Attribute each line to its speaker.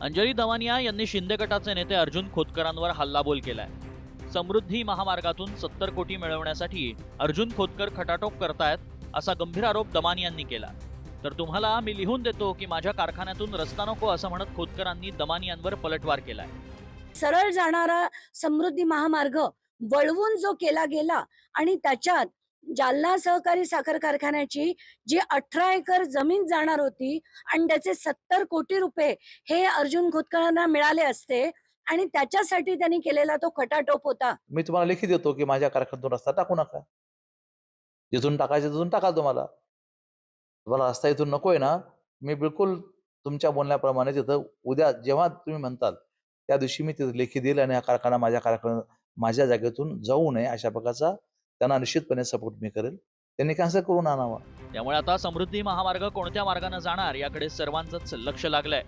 Speaker 1: अंजली दवानिया यांनी शिंदे गटाचे नेते अर्जुन खोतकरांवर हल्लाबोल केलाय. समृद्धी महामार्गातून सत्तर कोटी मिळवण्यासाठी अर्जुन खोतकर खटाटोप करतायत असा गंभीर आरोप दमानियांनी केला. तर तुम्हाला मी लिहून देतो की माझ्या कारखान्यातून रस्ता नको असं म्हणत खोतकरांनी दमानियांवर पलटवार केलाय.
Speaker 2: सरळ जाणारा समृद्धी महामार्ग वळवून जो केला गेला आणि त्याच्यात जालना सहकारी साखर कारखान्याची जी अठरा एकर जमीन जाणार होती आणि त्याचे सत्तर कोटी रुपये हे अर्जुन खोतकरांना मिळाले असते आणि त्याच्यासाठी त्यांनी केलेला तो खटाटोप होता.
Speaker 3: मी तुम्हाला लेखी देतो की माझ्या कारखान्यातून रस्ता टाकू नका. जिथून टाकायचे तिथून टाका तुम्हाला. तुम्हाला रस्ता इथून नकोय ना. मी बिलकुल तुमच्या बोलण्याप्रमाणे तिथं उद्या जेव्हा तुम्ही म्हणताल त्या दिवशी मी तिथं लेखी देईल आणि हा कारखाना माझ्या कारखाना माझ्या जागेतून जाऊ नये अशा प्रकारचा त्यांना निश्चितपणे सपोर्ट मी करेल. त्यांनी कॅन्सल करून आणावा.
Speaker 1: त्यामुळे आता समृद्धी महामार्ग कोणत्या मार्गाने जाणार याकडे सर्वांचंच लक्ष लागलंय.